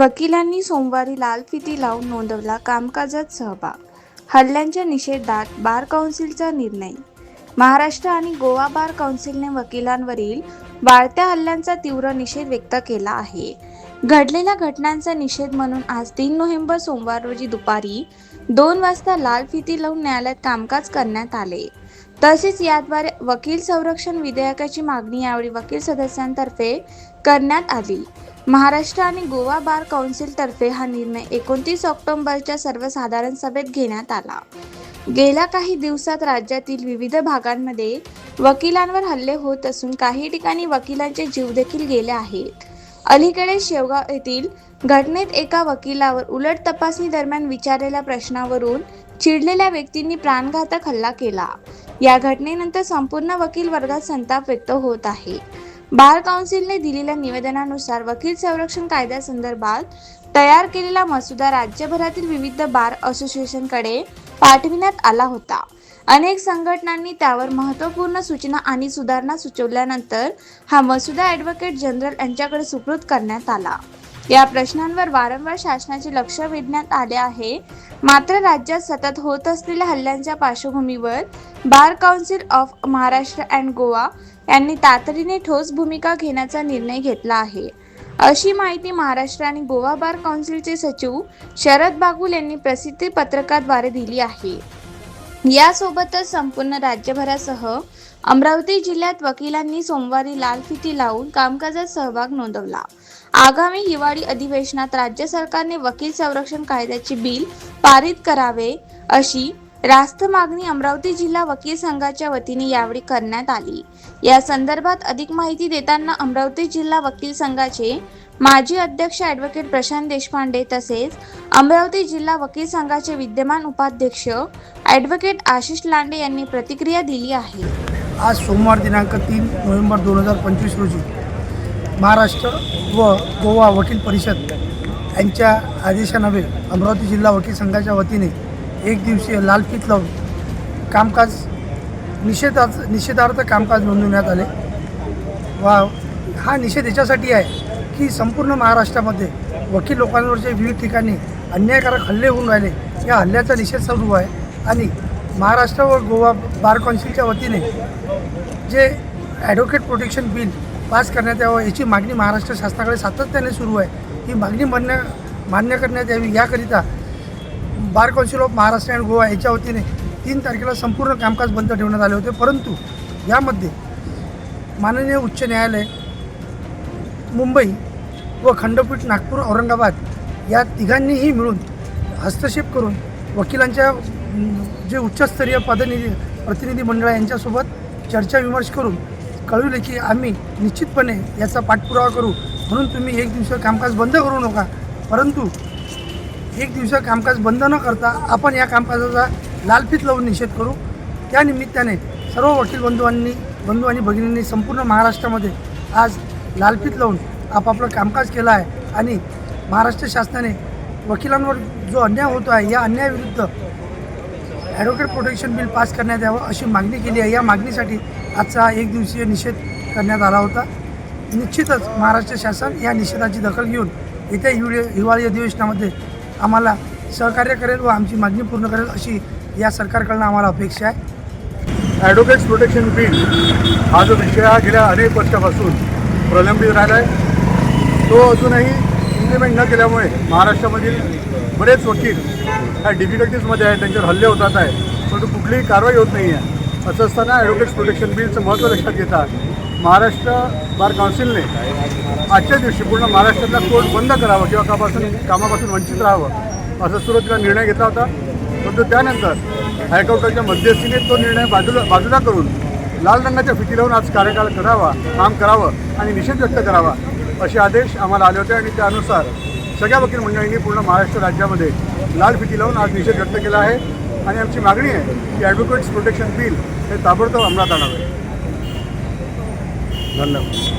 वकिलांनी सोमवारी लाल फिती लावून नोंदवला कामकाजात सहभाग. हल्ल्यांच्या निषेधात बार काउन्सिलचा निर्णय. महाराष्ट्र आणि गोवा बार काउन्सिलने वकिलांवरील वाढत्या हल्ल्यांचा तीव्र निषेध व्यक्त केला आहे. घडलेल्या घटनांचा निषेध म्हणून आज तीन नोव्हेंबर सोमवार रोजी दुपारी दोन वाजता लाल फिती लावून न्यायालयात कामकाज करण्यात आले. तसेच याद्वारे वकील संरक्षण विधेयकाची मागणी यावेळी वकील सदस्यांतर्फे करण्यात आली. महाराष्ट्र आणि गोवा बार काउन्सिलतर्फे हा निर्णय एकोणतीस ऑक्टोबरच्या सर्वसाधारण सभेत घेण्यात आला. गेल्या काही दिवसात राज्यातील विविध भागांमध्ये वकिलांवर हल्ले होत असून काही ठिकाणी वकिलांचे जीव देखील गेले आहेत. अलीकडे शेवगाव येथील घटनेत एका वकिलावर उलट तपासणी दरम्यान विचारलेल्या प्रश्नावरून चिडलेल्या व्यक्तींनी प्राणघातक हल्ला केला. या घटनेनंतर संपूर्ण वकील वर्गात संताप व्यक्त होत आहे. बार काउन्सिलने दिलेल्या निवेदनानुसार वकील संरक्षण कायद्यासंदर्भात तयार केलेला मसुदा राज्यभरातील विविध बार असोसिएशनकडे पाठविण्यात आला होता. अनेक संघटनांनी त्यावर महत्त्वपूर्ण सूचना आणि सुधारणा सुचवल्यानंतर हा मसुदा ॲडव्होकेट जनरल यांच्याकडे सुपूर्द करण्यात आला. या प्रश्नांवर वारंवार शासनाचे लक्ष वेधण्यात आले आहे. मात्र राज्यात सतत होत असलेल्या हल्ल्यांच्या पार्श्वभूमीवर bar council of Maharashtra and Goa यांनी तातडीने ठोस भूमिका घेण्याचा निर्णय घेतला आहे. अशी माहिती महाराष्ट्र आणि गोवा बार काउन्सिलचे सचिव शरद बागुल यांनी प्रसिद्धी पत्रकाद्वारे दिली आहे. यासोबतच संपूर्ण राज्यभरासह अमरावती जिल्ह्यात वकिलांनी सोमवारी लाल फिती लावून कामकाजात सहभाग नोंदवला. आगामी हिवाळी अधिवेशनात राज्य सरकारने वकील संरक्षण कायद्याचे बिल पारित करावे अशी रास्त मागणी अमरावती जिल्हा वकील संघाच्या वतीने यावेळी करण्यात आली. या संदर्भात अधिक माहिती देताना अमरावती जिल्हा वकील संघाचे माजी अध्यक्ष ॲडव्होकेट प्रशांत देशपांडे तसेच अमरावती जिल्हा वकील संघाचे विद्यमान उपाध्यक्ष ॲडव्होकेट आशिष लांडे यांनी प्रतिक्रिया दिली आहे. आज सोमवार दिनांक तीन नोव्हेंबर दोन हजार पंचवीस रोजी महाराष्ट्र व गोवा वकील परिषद यांच्या आदेशानवे अमरावती जिल्हा वकील संघाच्या वतीने एक दिवसीय लाल फीत लावून कामकाज निषेधाच निषेधार्थ कामकाज नोंदवण्यात आले. वा हा निषेध याच्यासाठी आहे की संपूर्ण महाराष्ट्रामध्ये वकील लोकांवरचे विविध ठिकाणी अन्यायकारक हल्ले होऊन राहिले. या हल्ल्याचा निषेध सुरू आहे आणि महाराष्ट्र व गोवा बार कौन्सिलच्या वतीने जे ॲडव्होकेट प्रोटेक्शन बिल पास करण्यात यावं याची मागणी महाराष्ट्र शासनाकडे सातत्याने सुरू आहे. ही मागणी मान्य मान्य करण्यात यावी. याकरिता bar council of Maharashtra and Goa याच्या वतीने तीन तारखेला संपूर्ण कामकाज बंद ठेवण्यात आले होते. परंतु यामध्ये माननीय उच्च न्यायालय मुंबई व खंडपीठ नागपूर औरंगाबाद या तिघांनीही मिळून हस्तक्षेप करून वकिलांच्या जे उच्चस्तरीय पदनिधी प्रतिनिधी मंडळ आहे यांच्यासोबत चर्चा विमर्श करून कळविले की आम्ही निश्चितपणे याचा पाठपुरावा करू. म्हणून तुम्ही एक दिवस कामकाज बंद करू नका. परंतु एक दिवस कामकाज बंद न करता आपण या कामकाजाचा लालफीत लावून निषेध करू. त्या निमित्ताने सर्व वकील बंधूंनी बंधू आणि भगिनींनी संपूर्ण महाराष्ट्रामध्ये आज लालफीत लावून आपापलं कामकाज केलं आहे. आणि महाराष्ट्र शासनाने वकिलांवर जो अन्याय होतो आहे या अन्यायाविरुद्ध ॲडव्होकेट प्रोटेक्शन बिल पास करण्यात यावं अशी मागणी केली आहे. या मागणीसाठी आजचा एक दिवसीय निषेध करण्यात आला होता. निश्चितच महाराष्ट्र शासन या निषेधाची दखल घेऊन येत्या हिवाळी हिवाळी अधिवेशनामध्ये आम्हाला सहकार्य करेल व आमची मागणी पूर्ण करेल अशी या सरकारकडनं आम्हाला अपेक्षा आहे. ॲडव्होकेट्स प्रोटेक्शन बिल हा जो विषय हा गेल्या अनेक वर्षापासून प्रलंबित राहिला आहे. तो अजूनही इम्प्लिमेंट न केल्यामुळे महाराष्ट्रामधील बरेच वकील ह्या डिफिकल्टीजमध्ये आहेत त्यांच्यावर हल्ले होतात आहे परंतु कुठलीही कारवाई होत नाही आहे असं असताना ॲडव्होकेट्स प्रोटेक्शन बिलचं महत्त्व लक्षात घेता महाराष्ट्र बार काउन्सिलने आजच्या दिवशी पूर्ण महाराष्ट्रातला कोर्ट बंद करावं किंवा कामापासून कामापासून वंचित राहावं असं सुरुवातीला निर्णय घेतला होता. परंतु त्यानंतर हायकोर्टाच्या मध्यस्थीने तो निर्णय बाजूला बाजूला करून लाल रंगाच्या फिती लावून आज कार्यकाळ करावा काम करावं आणि निषेध व्यक्त करावा असे आदेश आम्हाला आले होते आणि त्यानुसार सगळ्या वकील मंडळींनी पूर्ण महाराष्ट्र राज्यामध्ये लाल फिती लावून आज निषेध व्यक्त केला आहे. आणि आमची मागणी आहे की ॲडव्होकेट्स प्रोटेक्शन बिल हे ताबडतोब अंमलात आणावे. धन्यवाद.